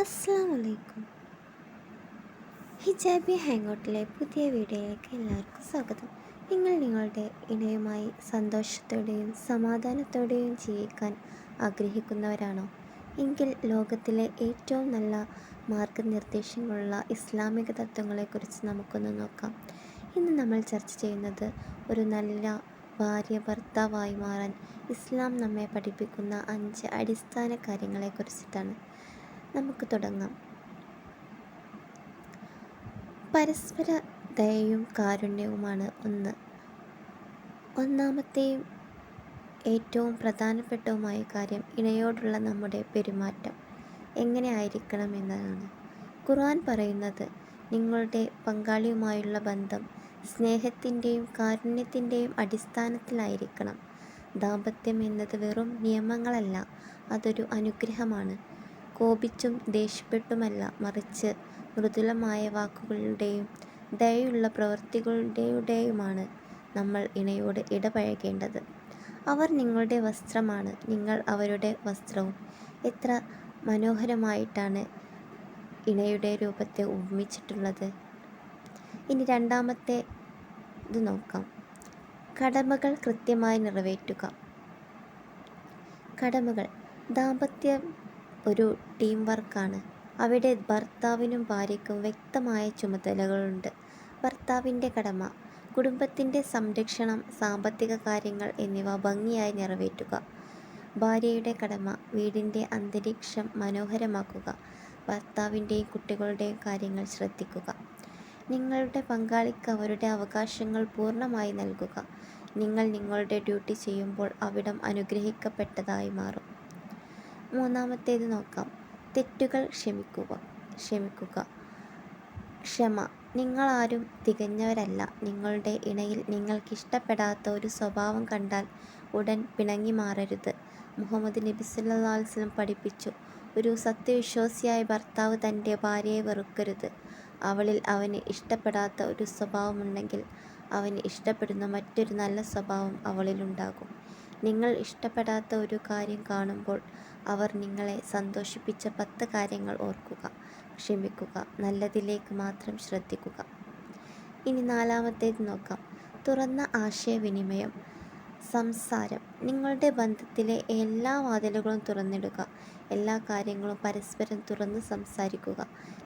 അസ്സാം വലൈക്കും ഹിജാബി ഹാങ്ങൗട്ടിലെ പുതിയ വീഡിയോയിലേക്ക് എല്ലാവർക്കും സ്വാഗതം. നിങ്ങൾ നിങ്ങളുടെ ഇണയുമായി സന്തോഷത്തോടെയും സമാധാനത്തോടെയും ജീവിക്കാൻ ആഗ്രഹിക്കുന്നവരാണോ? എങ്കിൽ ലോകത്തിലെ ഏറ്റവും നല്ല മാർഗനിർദ്ദേശങ്ങളുള്ള ഇസ്ലാമിക തത്വങ്ങളെക്കുറിച്ച് നമുക്കൊന്ന് നോക്കാം. ഇന്ന് നമ്മൾ ചർച്ച ചെയ്യുന്നത് ഒരു നല്ല ഭാര്യ ഭർത്താവായി മാറാൻ ഇസ്ലാം നമ്മെ പഠിപ്പിക്കുന്ന അഞ്ച് അടിസ്ഥാന കാര്യങ്ങളെക്കുറിച്ചിട്ടാണ്. നമുക്ക് തുടങ്ങാം. പരസ്പര ദയയും കാരുണ്യവുമാണ് ഒന്ന്. ഒന്നാമത്തെയും ഏറ്റവും പ്രധാനപ്പെട്ടതുമായ കാര്യം ഇണയോടുള്ള നമ്മുടെ പെരുമാറ്റം. എങ്ങനെ ആയിരിക്കണം എന്നതാണ്. ഖുർആൻ പറയുന്നത് നിങ്ങളുടെ പങ്കാളിയുമായുള്ള ബന്ധം സ്നേഹത്തിന്റെയും കാരുണ്യത്തിന്റെയും അടിസ്ഥാനത്തിലായിരിക്കണം. ദാമ്പത്യം എന്നത് വെറും നിയമങ്ങളല്ല അതൊരു അനുഗ്രഹമാണ്. കോപിച്ചും ദേഷ്യപ്പെട്ടുമല്ല മറിച്ച് മൃദുലമായ വാക്കുകളുടെയും ദയയുള്ള പ്രവൃത്തികളുടെയുടെയുമാണ് നമ്മൾ ഇണയോട് ഇടപഴകേണ്ടത്. അവർ നിങ്ങളുടെ വസ്ത്രമാണ് നിങ്ങൾ അവരുടെ വസ്ത്രവും. എത്ര മനോഹരമായിട്ടാണ് ഇണയുടെ രൂപത്തെ ഉപമിച്ചിട്ടുള്ളത്. ഇനി രണ്ടാമത്തെ ഇത് നോക്കാം. കടമകൾ കൃത്യമായി നിറവേറ്റുക. കടമകൾ. ദാമ്പത്യം ഒരു ടീം വർക്കാണ് അവിടെ ഭർത്താവിനും ഭാര്യയ്ക്കും വ്യക്തമായ ചുമതലകളുണ്ട്. ഭർത്താവിന്റെ കടമ കുടുംബത്തിന്റെ സംരക്ഷണം സാമ്പത്തിക കാര്യങ്ങൾ എന്നിവ ഭംഗിയായി നിറവേറ്റുക. ഭാര്യയുടെ കടമ വീടിന്റെ അന്തരീക്ഷം മനോഹരമാക്കുക. ഭർത്താവിന്റെയും കുട്ടികളുടെയും കാര്യങ്ങൾ ശ്രദ്ധിക്കുക. നിങ്ങളുടെ പങ്കാളിക്ക് അവരുടെ അവകാശങ്ങൾ പൂർണമായി നൽകുക. നിങ്ങൾ നിങ്ങളുടെ ഡ്യൂട്ടി ചെയ്യുമ്പോൾ അവിടം അനുഗ്രഹിക്കപ്പെട്ടതായി മാറും. മൂന്നാമത്തേത് നോക്കാം. തെറ്റുകൾ ക്ഷമിക്കുക. ക്ഷമിക്കുക. ക്ഷമ. നിങ്ങൾ ആരും തികഞ്ഞവരല്ല. നിങ്ങളുടെ ഇണയിൽ നിങ്ങൾക്ക് ഇഷ്ടപ്പെടാത്ത ഒരു സ്വഭാവം കണ്ടാൽ ഉടൻ പിണങ്ങി മാറരുത്. മുഹമ്മദ് നബി സല്ലാസ്ലം പഠിപ്പിച്ചു. ഒരു സത്യവിശ്വാസിയായ ഭർത്താവ് തന്റെ ഭാര്യയെ വെറുക്കരുത്. അവളിൽ അവന് ഇഷ്ടപ്പെടാത്ത ഒരു സ്വഭാവമുണ്ടെങ്കിൽ അവന് ഇഷ്ടപ്പെടുന്ന മറ്റൊരു നല്ല സ്വഭാവം അവളിലുണ്ടാകും. നിങ്ങൾ ഇഷ്ടപ്പെടാത്ത ഒരു കാര്യം കാണുമ്പോൾ അവർ നിങ്ങളെ സന്തോഷിപ്പിച്ച പത്ത് കാര്യങ്ങൾ ഓർക്കുക ക്ഷമിക്കുക നല്ലതിലേക്ക് മാത്രം ശ്രദ്ധിക്കുക. ഇനി നാലാമത്തേത് നോക്കാം. തുറന്ന ആശയവിനിമയം സംസാരം. നിങ്ങളുടെ ബന്ധത്തിലെ എല്ലാ വാതിലുകളും തുറന്നിടുക. എല്ലാ കാര്യങ്ങളും പരസ്പരം തുറന്ന് സംസാരിക്കുക.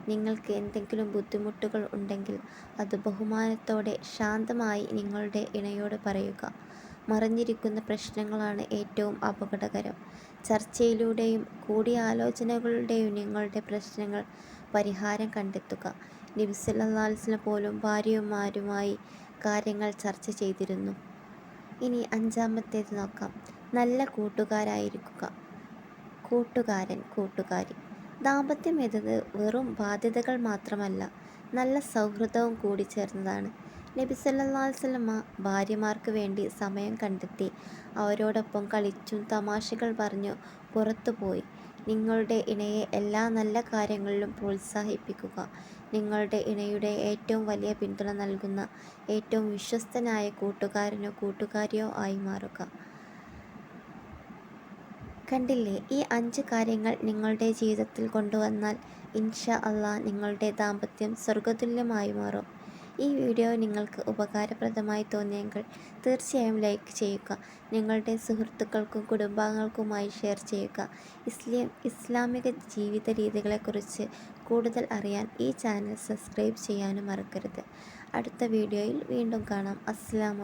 നിങ്ങൾക്ക് എന്തെങ്കിലും ബുദ്ധിമുട്ടുകൾ ഉണ്ടെങ്കിൽ അത് ബഹുമാനത്തോടെ ശാന്തമായി നിങ്ങളുടെ ഇണയോട് പറയുക. മറഞ്ഞിരിക്കുന്ന പ്രശ്നങ്ങളാണ് ഏറ്റവും അപകടകരം. ചർച്ചയിലൂടെയും കൂടിയാലോചനകളുടെയും നിങ്ങളുടെ പ്രശ്നങ്ങൾ പരിഹാരം കണ്ടെത്തുക. നബിസല്ലാസ്ലിന് പോലും ഭാര്യമാരുമായി കാര്യങ്ങൾ ചർച്ച ചെയ്തിരുന്നു. ഇനി അഞ്ചാമത്തേത് നോക്കാം. നല്ല കൂട്ടുകാരായിരിക്കുക. കൂട്ടുകാരൻ കൂട്ടുകാരി. ദാമ്പത്യം എന്നത് വെറും ബാധ്യതകൾ മാത്രമല്ല നല്ല സൗഹൃദവും കൂടി ചേർന്നതാണ്. നബി സല്ലാസ്ലമ ഭാര്യമാർക്ക് വേണ്ടി സമയം കണ്ടെത്തി. അവരോടൊപ്പം കളിച്ചും തമാശകൾ പറഞ്ഞു പുറത്തുപോയി നിങ്ങളുടെ ഇണയെ എല്ലാ നല്ല കാര്യങ്ങളിലും പ്രോത്സാഹിപ്പിക്കുക. നിങ്ങളുടെ ഇണയുടെ ഏറ്റവും വലിയ പിന്തുണ നൽകുന്ന ഏറ്റവും വിശ്വസ്തനായ കൂട്ടുകാരനോ കൂട്ടുകാരിയോ ആയി മാറുക. കണ്ടില്ലേ? ഈ അഞ്ച് കാര്യങ്ങൾ നിങ്ങളുടെ ജീവിതത്തിൽ കൊണ്ടുവന്നാൽ ഇൻഷാ അള്ളാഹ് നിങ്ങളുടെ ദാമ്പത്യം സ്വർഗതുല്യമായി മാറും. ഈ വീഡിയോ നിങ്ങൾക്ക് ഉപകാരപ്രദമായി തോന്നിയെങ്കിൽ തീർച്ചയായും ലൈക്ക് ചെയ്യുക. നിങ്ങളുടെ സുഹൃത്തുക്കൾക്കും കുടുംബാംഗങ്ങൾക്കുമായി ഷെയർ ചെയ്യുക. ഇസ്ലിം ഇസ്ലാമിക ജീവിത രീതികളെക്കുറിച്ച് കൂടുതൽ അറിയാൻ ഈ ചാനൽ സബ്സ്ക്രൈബ് ചെയ്യാനും മറക്കരുത്. അടുത്ത വീഡിയോയിൽ വീണ്ടും കാണാം. അസ്സാം